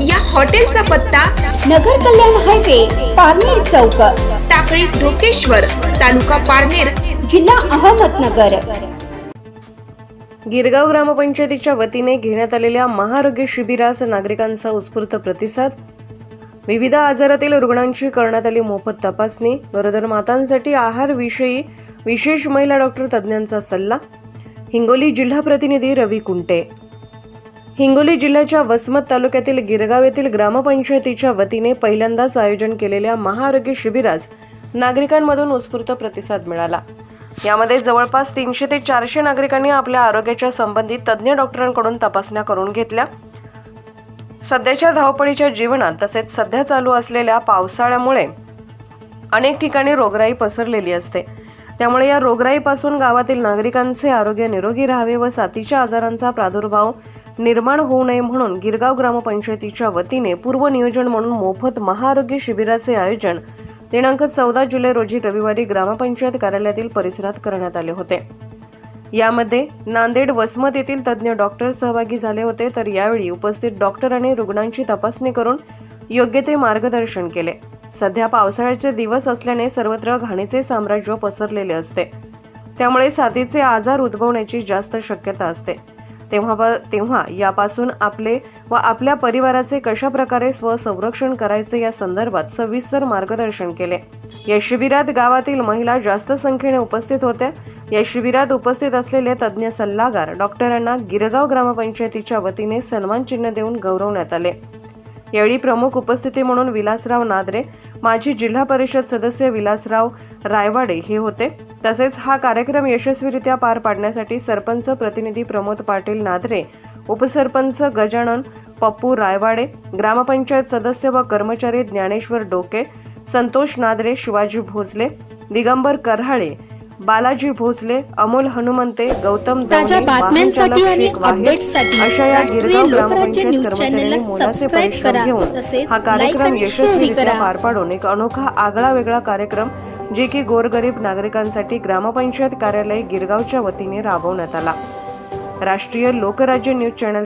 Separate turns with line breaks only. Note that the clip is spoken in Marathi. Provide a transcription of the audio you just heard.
या हॉटेलचा पत्ता
नगर कल्याण हायवे पारनेर चौक.
टाकळी ढोकेश्वर तालुका पारनेर
जिल्हा अहमदनगर.
गिरगाव ग्रामपंचायतीच्या वतीने घेण्यात आलेल्या महाआरोग्य शिबिरास नागरिकांचा उत्स्फूर्त प्रतिसाद. विविध आजारातील रुग्णांची करण्यात आली मोफत तपासणी. गरोदर मातांसाठी आहार विषयी विशेष महिला डॉक्टर तज्ज्ञांचा सल्ला. हिंगोली जिल्हा प्रतिनिधी रवी कुंटे. हिंगोली जिल्ह्याच्या वसमत तालुक्यातील गिरगाव येथील ग्रामपंचायतीच्या वतीने पहिल्यांदाच आयोजन केलेल्या महाआरोग्य शिबिरास नागरिकांमधून उत्स्फूर्त प्रतिसाद मिळाला. यामध्ये जवळपास तीनशे ते चारशे नागरिकांनी आपल्या आरोग्याच्या संबंधित तज्ज्ञ डॉक्टरांकडून तपासण्या करून घेतल्या. सध्याच्या धावपळीच्या जीवनात तसेच सध्या चालू असलेल्या पावसाळ्यामुळे अनेक ठिकाणी रोगराई पसरलेली असते. त्यामुळे या रोगराईपासून गावातील नागरिकांचे आरोग्य निरोगी राहावे व साथीच्या आजारांचा प्रादुर्भाव निर्माण होऊ नये म्हणून गिरगाव ग्रामपंचायतीच्या वतीने पूर्व नियोजन म्हणून मोफत महाआरोग्य शिबिराचे आयोजन दिनांक चौदा जुलै रोजी रविवारी ग्रामपंचायत कार्यालयातील परिसरात करण्यात आले होते. यामध्ये नांदेड वसमत येथील तज्ज्ञ डॉक्टर सहभागी झाले होते तर यावेळी उपस्थित डॉक्टरांनी रुग्णांची तपासणी करून योग्य ते मार्गदर्शन केले. सध्या पावसाळ्याचे दिवस असल्याने सर्वत्र घाणीचे साम्राज्य पसरलेले असते. त्यामुळे साथीचे आजार उद्भवण्याची जास्त शक्यता असते. तेव्हा तेव्हा यापासून आपले व आपल्या परिवाराचे कशा प्रकारे स्वसंरक्षण करायचे या संदर्भात सविस्तर मार्गदर्शन केले. या शिबिरात गावातील महिला जास्त संख्येने उपस्थित होत्या. या शिबिरात उपस्थित असलेले तज्ज्ञ सल्लागार डॉक्टरांना गिरगाव ग्रामपंचायतीच्या वतीने सन्मान चिन्ह देऊन गौरवण्यात आले. यावेळी प्रमुख उपस्थिती म्हणून विलासराव नादरे माजी जिल्हा परिषद सदस्य विलासराव रायवाडे हे होते. तसेच हा कार्यक्रम यशस्वीरित्या पार पाडण्यासाठी सरपंच प्रतिनिधी प्रमोद पाटील नादरे उपसरपंच गजानन पप्पू रायवाडे ग्रामपंचायत सदस्य व कर्मचारी ज्ञानेश्वर डोके संतोष नादरे शिवाजी भोसले दिगंबर करहाळे बालाजी भोसले अमोल हनुमंते गौतम
ताज्या बातम्यांसाठी आणि अपडेट्ससाठी
अशा या गिरगाव ग्रामपंचायत
न्यूज
कर्मचाऱ्यांनी
चॅनलला
मोलाचे परिश्रम
करा.
घेऊन हा कार्यक्रम यशस्वीरित्या. पार पाडून एक अनोखा आगळा वेगळा कार्यक्रम जे की गोरगरीब नागरिकांसाठी ग्रामपंचायत कार्यालय गिरगावच्या वतीने राबवण्यात आला राष्ट्रीय लोकराज्य न्यूज चॅनल